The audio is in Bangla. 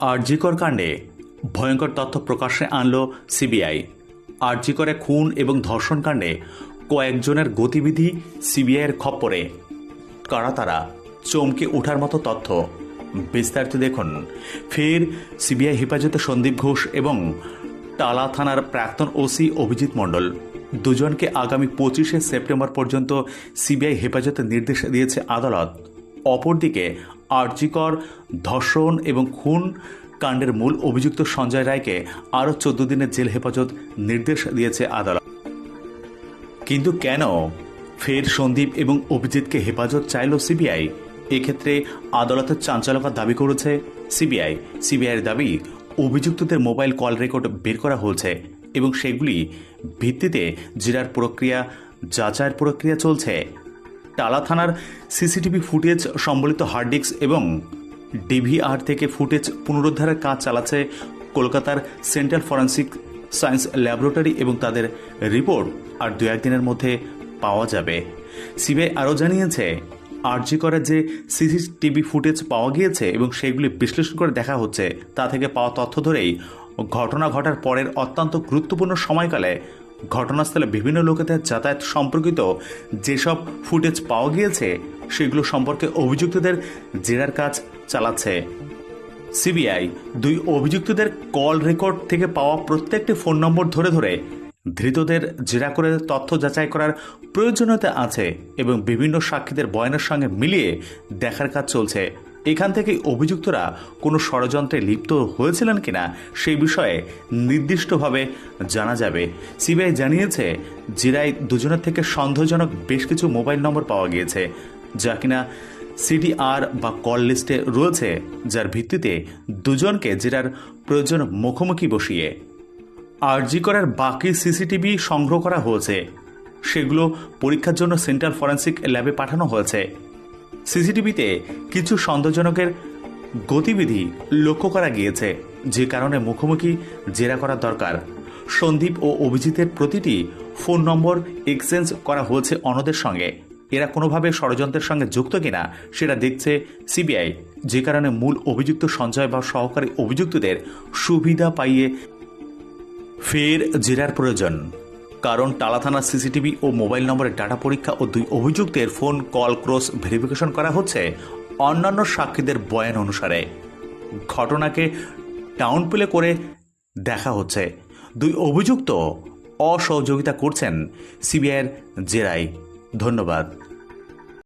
আরজিকর কাণ্ডে ভয়ঙ্কর তথ্য প্রকাশ্যে আনল সিবিআই। আরজিকরে খুন এবং ধর্ষণ কাণ্ডে কয়েকজনের গতিবিধি সিবিআইয়ের খপ্পরে। কারা তারা? চমকে ওঠার মতো তথ্য। বিস্তারিত দেখুন। ফের সিবিআই হেফাজতে সন্দীপ ঘোষ এবং টালা থানার প্রাক্তন ওসি অভিজিৎ মণ্ডল। দুজনকে আগামী পঁচিশে সেপ্টেম্বর পর্যন্ত সিবিআই হেফাজতে নির্দেশ দিয়েছে আদালত। অপরদিকে আর্জিকর, ধর্ষণ এবং খুন কাণ্ডের মূল অভিযুক্ত সঞ্জয় রায়কে আরও চোদ্দ দিনের জেল হেফাজত নির্দেশ দিয়েছে আদালত। কিন্তু কেন ফের সন্দীপ এবং অভিজিৎকে হেফাজত চাইল সিবিআই? এক্ষেত্রে আদালতের চাঞ্চল্যকর দাবি করেছে সিবিআই। সিবিআইয়ের দাবি, অভিযুক্তদের মোবাইল কল রেকর্ড বের করা হয়েছে এবং সেগুলি ভিত্তিতে জেরার প্রক্রিয়া, যাচাইয়ের প্রক্রিয়া চলছে। টালা থানার সিসিটিভি ফুটেজ সম্বলিত হার্ড ডিস্ক এবং ডিভিআর থেকে ফুটেজ পুনরুদ্ধারের কাজ চালাচ্ছে কলকাতার সেন্ট্রাল ফরেন্সিক সায়েন্স ল্যাবরেটরি এবং তাদের রিপোর্ট আর দু একদিনের মধ্যে পাওয়া যাবে। সিবিআই আরও জানিয়েছে আরজি করার যে সিসিটিভি ফুটেজ পাওয়া গিয়েছে এবং সেগুলি বিশ্লেষণ করে দেখা হচ্ছে, তা থেকে পাওয়া তথ্য ধরেই ঘটনা ঘটার পরের অত্যন্ত গুরুত্বপূর্ণ সময়কালে ঘটনাস্থলে বিভিন্ন লোকেদের যাতায়াত সম্পর্কিত যেসব ফুটেজ পাওয়া গিয়েছে, সেগুলো সম্পর্কে অভিযুক্তদের জেরার কাজ চালাচ্ছে। সিবিআই দুই অভিযুক্তদের কল রেকর্ড থেকে পাওয়া প্রত্যেকটি ফোন নম্বর ধরে ধরে ধৃতদের জেরা করে তথ্য যাচাই করার প্রয়োজনীয়তা আছে এবং বিভিন্ন সাক্ষীদের বয়ানের সঙ্গে মিলিয়ে দেখার কাজ চলছে। এখান থেকেই অভিযুক্তরা কোনো ষড়যন্ত্রে লিপ্ত হয়েছিলেন কিনা সেই বিষয়ে নির্দিষ্টভাবে জানা যাবে। সিবিআই জানিয়েছে জেরায় দুজনের থেকে সন্দেহজনক বেশ কিছু মোবাইল নম্বর পাওয়া গিয়েছে, যা কিনা সিডিআর বা কল লিস্টে রয়েছে, যার ভিত্তিতে দুজনকে জেরার প্রয়োজন মুখোমুখি বসিয়ে আরজি করার বাকি সিসিটিভি সংগ্রহ করা হয়েছে। সেগুলো পরীক্ষার জন্য সেন্ট্রাল ফরেন্সিক ল্যাবে পাঠানো হয়েছে। সিসিটিভিতে কিছু সন্দেহজনকের গতিবিধি লক্ষ্য করা গিয়েছে, যে কারণে মুখোমুখি জেরা করা দরকার। সন্দীপ ও অভিজিতের প্রতিটি ফোন নম্বর এক্সচেঞ্জ করা হয়েছে অনদের সঙ্গে। এরা কোনোভাবে ষড়যন্ত্রের সঙ্গে যুক্ত কিনা, সেটা দেখছে সিবিআই, যে কারণে মূল অভিযুক্ত সঞ্জয় বা সহকারী অভিযুক্তদের সুবিধা পাইয়ে ফের জেরার প্রয়োজন। কারণ টালা থানার সিসিটিভি ও মোবাইল নম্বরের ডাটা পরীক্ষা ও দুই অভিযুক্তের ফোন কল ক্রস ভেরিফিকেশন করা হচ্ছে অন্যান্য সাক্ষীদের বয়ান অনুসারে। ঘটনাকে টাউন প্লে করে দেখা হচ্ছে। দুই অভিযুক্ত অসহযোগিতা করছেন সিবিআইয়ের জেরাই। ধন্যবাদ।